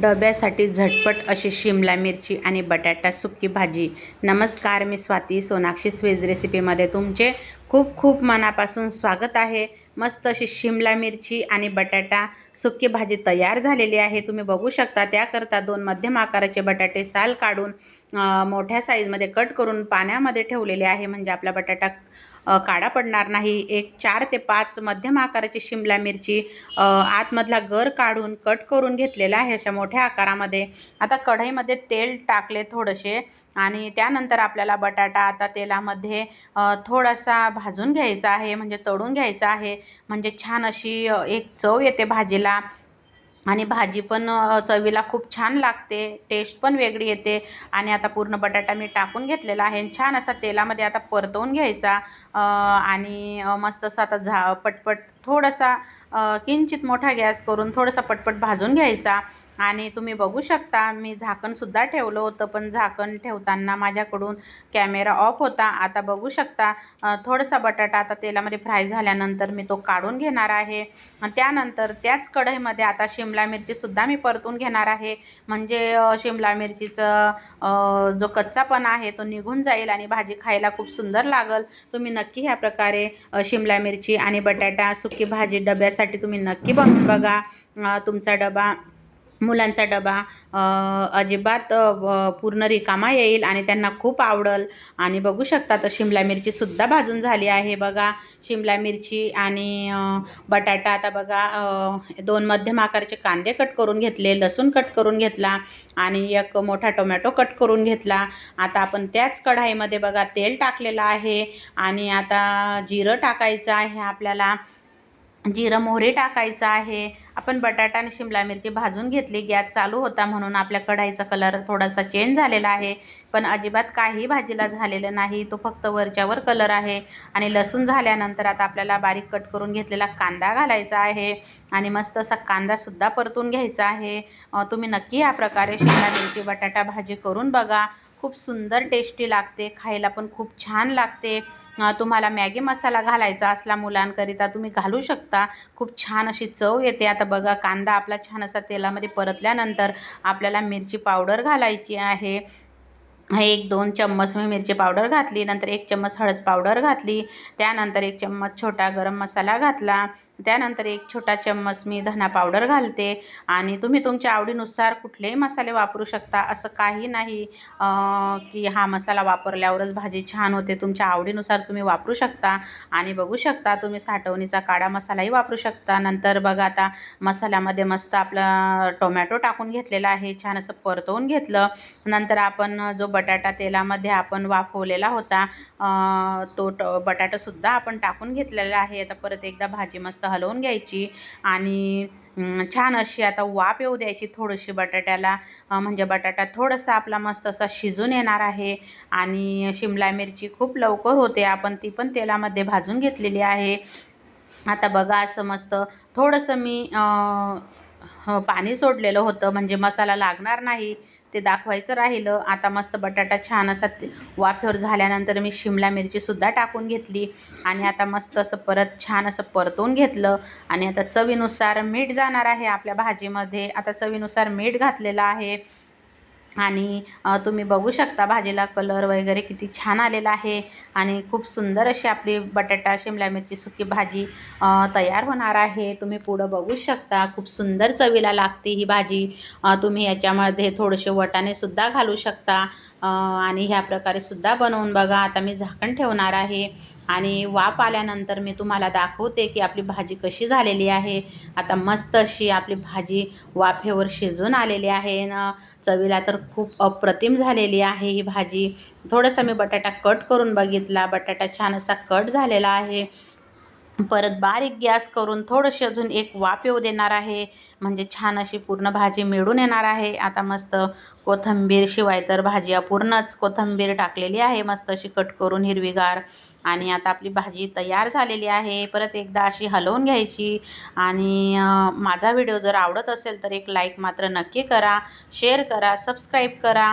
डब्यासाठी झटपट अशी शिमला मिरची आणि बटाटा सुक्की भाजी. नमस्कार मी स्वाती सोनाक्षी स्वेज रेसिपीमध्ये तुमचे खूप खूप मनापासून स्वागत आहे. मस्त अशी शिमला मिरची आणि बटाटा सुक्की भाजी तयार झालेली आहे. तुम्ही बघू शकता त्याकरता दोन मध्यम आकाराचे बटाटे साल काढून मोठ्या साईजमध्ये कट करून पाण्यामध्ये ठेवलेले आहे. म्हणजे आपला बटाटा काढा पडणार नाही. एक चार ते पाच मध्यम आकाराची शिमला मिरची आतमधला गर काढून कट करून घेतलेला आहे अशा मोठ्या आकारामध्ये. आता कढईमध्ये तेल टाकले थोडेसे आणि त्यानंतर आपल्याला बटाटा आता तेलामध्ये थोडासा भाजून घ्यायचा आहे म्हणजे तळून घ्यायचा आहे. म्हणजे छान अशी एक चव येते भाजीला. आणि भाजी पण चवीला खूप छान लागते. टेस्ट पण वेगळी येते. आणि आता पूर्ण बटाटा मी टाकून घेतलेला आहे आणि छान असा तेलामध्ये आता परतवून घ्यायचा. आणि मस्त असं आता झा पटपट थोडासा किंचित मोठा गॅस करून थोडासा पटपट भाजून घ्यायचा. आणि तुम्ही बघू शकता मी झाकणसुद्धा ठेवलं होतं पण झाकण ठेवताना माझ्याकडून कॅमेरा ऑफ होता. आता बघू शकता थोडासा बटाटा आता तेलामध्ये फ्राय झाल्यानंतर मी तो काढून घेणार आहे. त्यानंतर त्याच कढईमध्ये आता शिमला मिरचीसुद्धा मी परतून घेणार आहे. म्हणजे शिमला मिरचीचं जो कच्चापणा आहे तो निघून जाईल आणि भाजी खायला खूप सुंदर लागल. तुम्ही नक्की ह्या प्रकारे शिमला मिरची आणि बटाटा सुकी भाजी डब्यासाठी तुम्ही नक्की बनवून बघा. तुमचा डबा मुलांचा डबा अजिबात पूर्ण रिकामा येईल आणि त्यांना खूप आवडल. आणि बघू शकता तर शिमला मिरचीसुद्धा भाजून झाली आहे बघा. शिमला मिरची आणि बटाटा. आता बघा दोन मध्यम आकाराचे कांदे कट करून घेतले लसूण कट करून घेतला आणि एक मोठा टोमॅटो कट करून घेतला. आता आपण त्याच कढाईमध्ये बघा तेल टाकलेलं आहे आणि आता जिरं टाकायचं आहे आपल्याला. जिरं मोहरी टाकायचं आहे. आपण बटाटा आणि शिमला मिरची भाजून घेतली. गॅस चालू होता म्हणून आपल्या कढाईचा कलर थोडासा चेंज झालेला आहे. पण अजिबात काही भाजीला झालेलं नाही. तो फक्त वरच्यावर कलर आहे. आणि लसूण झाल्यानंतर आता आपल्याला बारीक कट करून घेतलेला कांदा घालायचा आहे. आणि मस्त असा कांदासुद्धा परतून घ्यायचा आहे. तुम्ही नक्की या प्रकारे शिमला मिरची बटाटा भाजी करून बघा. खूप सुंदर टेस्टी लागते. खायला पण खूप छान लागते. तुम्हाला मॅगी मसाला घालायचा असला मुलांकरिता तुम्ही घालू शकता. खूप छान अशी चव येते. आता बघा कांदा आपला छान असा तेलामध्ये परतल्यानंतर आपल्याला मिरची पावडर घालायची आहे. एक दोन चम्मच मी मिरची पावडर घातली. नंतर एक चम्मच हळद पावडर घातली. त्यानंतर एक चम्मच छोटा गरम मसाला घातला. त्यानंतर एक छोटा चम्मच मी धना पावडर घालते आणि तुम्ही तुमच्या आवडीनुसार कुठलेही मसाले वापरू शकता. असं काही नाही की हा मसाला वापरल्यावरच भाजी छान होते. तुमच्या आवडीनुसार तुम्ही वापरू शकता आणि बघू शकता तुम्ही साठवणीचा काळा मसालाही वापरू शकता. नंतर बघा आता मसाल्यामध्ये मस्त आपला टोमॅटो टाकून घेतलेला आहे. छान असं परतवून घेतलं. नंतर आपण जो बटाटा तेलामध्ये आपण वाफवलेला होता तो ट बटाटासुद्धा आपण टाकून घेतलेला आहे. आता परत एकदा भाजी मस्त हलवून घ्यायची आणि छान अशी आता वाफ येऊ द्यायची थोडीशी बटाट्याला. म्हणजे बटाटा थोडासा आपला मस्त असा शिजून येणार आहे आणि शिमला मिरची खूप लवकर होते. आपण ती पण तेलामध्ये भाजून घेतलेली आहे. आता बघा असं मस्त थोडंसं मी पाणी सोडलेलं होतं. म्हणजे मसाला लागणार नाही. ते दाखवायचं राहिलं. आता मस्त बटाटा छान असा वाफेवर झाल्यानंतर मी शिमला मिरचीसुद्धा टाकून घेतली. आणि आता मस्त असं परत छान असं परतून घेतलं. आणि आता चवीनुसार मीठ जाणार आहे आपल्या भाजीमध्ये. आता चवीनुसार मीठ घातलेलं आहे. आणि तुम्ही बघू शकता भाजीला कलर वगैरे किती छान आलेला आहे आणि खूप सुंदर अशी आपली बटाटा शिमला मिरची सुकी भाजी तयार होणार आहे. तुम्ही पुढं बघू शकता. खूप सुंदर चवीला लागते ही भाजी. तुम्ही याच्यामध्ये थोडेसे वटाणेसुद्धा घालू शकता. आणि ह्या प्रकारे सुद्धा बनवून बघा. आता मी झाकण ठेवणार आहे आणि वाफ आल्यानंतर मी तुम्हाला दाखवते की आपली भाजी कशी झालेली आहे. आता मस्त अशी आपली भाजी वाफेवर शिजून आलेली आहे. न चवीला तर खूप अप्रतिम झालेली आहे ही भाजी. थोडासा मी बटाटा कट करून बघितला. बटाटा छान असा कट झालेला आहे. परत बारीक गॅस करून थोडंशी अजून एक वाफ येऊ देणार आहे. म्हणजे छान अशी पूर्ण भाजी मिळून येणार आहे. आता मस्त कोथंबीर शिवाय तर भाजी अपूर्णच कोथिंबीर टाकलेली आहे. मस्त अशी कट करून हिरवीगार आणि आता आपली भाजी तयार झालेली आहे. परत एकदा अशी हलवून घ्यायची. आणि माझा व्हिडिओ जर आवडत असेल तर एक लाईक मात्र नक्की करा शेअर करा सबस्क्राईब करा.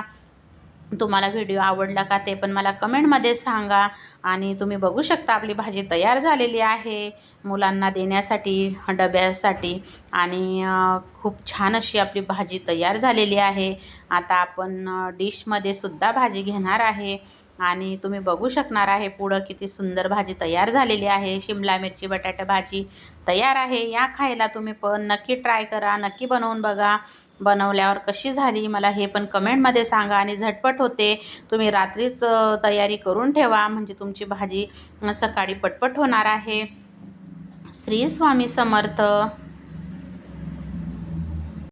तुम्हाला व्हिडिओ आवडला का ते पण मला कमेंटमध्ये सांगा. आणि तुम्ही बघू शकता आपली भाजी तयार झालेली आहे. मुलांना देण्यासाठी डब्यासाठी. आणि खूप छान अशी आपली भाजी तयार झालेली आहे. आता आपण डिशमध्ये सुद्धा भाजी घेणार आहे. आणि तुम्ही बघू शकणार आहे पुढं किती सुंदर भाजी तयार झालेली आहे. शिमला मिरची बटाटा भाजी तयार आहे. या खायला तुम्ही पण नक्की ट्राय करा नक्की बनवून बघा. बनवल्यावर कशी झाली मला हे पण कमेंटमध्ये सांगा आणि झटपट होते. तुम्ही रात्रीच तयारी करून ठेवा म्हणजे तुमची भाजी सकाळी पटपट होणार आहे. श्री स्वामी समर्थ.